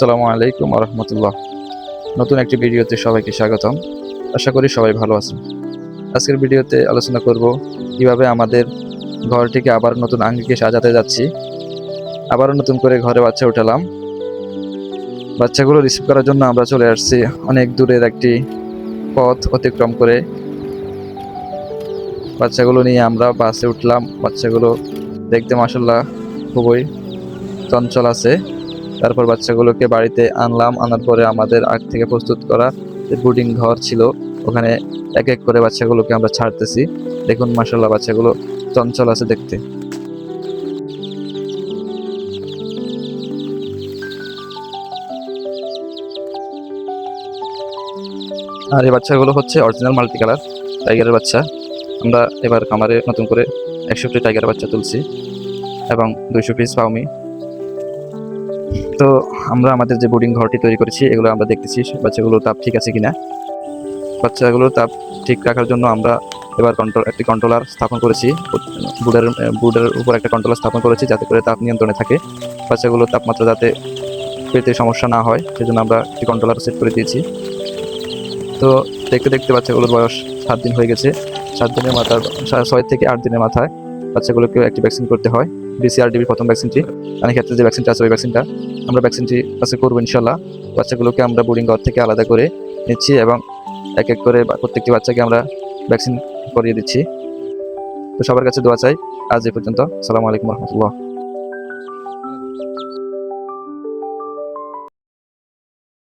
আসসালামু আলাইকুম রহমতুল্লাহ নতুন একটি ভিডিওতে সবাইকে স্বাগতম। আশা করি সবাই ভালো আছেন। আজকের ভিডিওতে আলোচনা করব কীভাবে আমাদের ঘরটিকে আবার নতুন আঙ্গিকে সাজাতে যাচ্ছি। আবারও নতুন করে ঘরে বাচ্চা উঠালাম। বাচ্চাগুলো রিসিভ করার জন্য আমরা চলে আসছি অনেক দূরের একটি পথ অতিক্রম করে। বাচ্চাগুলো নিয়ে আমরা বাসে উঠলাম। বাচ্চাগুলো দেখতে মাসাল্লাহ খুবই চঞ্চল আছে। তারপর বাচ্চাগুলোকে বাড়িতে আনলাম। আনার পরে আমাদের আগ থেকে প্রস্তুত করা বোর্ডিং ঘর ছিল, ওখানে এক এক করে বাচ্চাগুলোকে আমরা ছাড়তেছি। দেখুন মাসাল্লাহ বাচ্চাগুলো চঞ্চল আছে দেখতে। আর এই বাচ্চাগুলো হচ্ছে অরিজিনাল মাল্টি কালার টাইগারের বাচ্চা। আমরা এবার খামারে নতুন করে একশোটি টাইগারের বাচ্চা তুলছি এবং দুইশো পিস পাউমি তো আমরা আমাদের যে বোর্ডিং ঘরটি তৈরি করেছি, এগুলো আমরা দেখতেছি। বাচ্চাগুলোর তাপ ঠিক আছে কিনা? বাচ্চাগুলোর তাপ ঠিক রাখার জন্য আমরা এবার কন্ট্রোল একটি কন্ট্রোলার স্থাপন করেছি। বুডের বুডের উপর একটা কন্ট্রোলার স্থাপন করেছি যাতে করে তাপ নিয়ন্ত্রণে থাকে। বাচ্চাগুলোর তাপমাত্রা যাতে পেতে সমস্যা না হয়, সেজন্য আমরা একটি কন্ট্রোলার সেট করে দিয়েছি। তো দেখতে দেখতে বাচ্চাগুলোর বয়স সাত দিন হয়ে গেছে। সাত দিনের মাথার, ছয় থেকে আট দিনের মাথায় বাচ্চাগুলোকে একটি ভ্যাকসিন করতে হয়। বিসিআরডিবির প্রথম ভ্যাকসিনটি অনেক ক্ষেত্রে যে ভ্যাকসিনটা আছে, ওই ভ্যাকসিনটা আমরা ভ্যাকসিনটি কাছে করব ইনশাল্লাহ। বাচ্চাগুলোকে আমরা বোর্ডিং ঘর থেকে আলাদা করে নিচ্ছি এবং এক এক করে প্রত্যেকটি বাচ্চাকে আমরা ভ্যাকসিন করিয়ে দিচ্ছি। তো সবার কাছে দোয়া চাই। আজ এ পর্যন্ত। সালামু আলাইকুম রহমতুল্লাহ।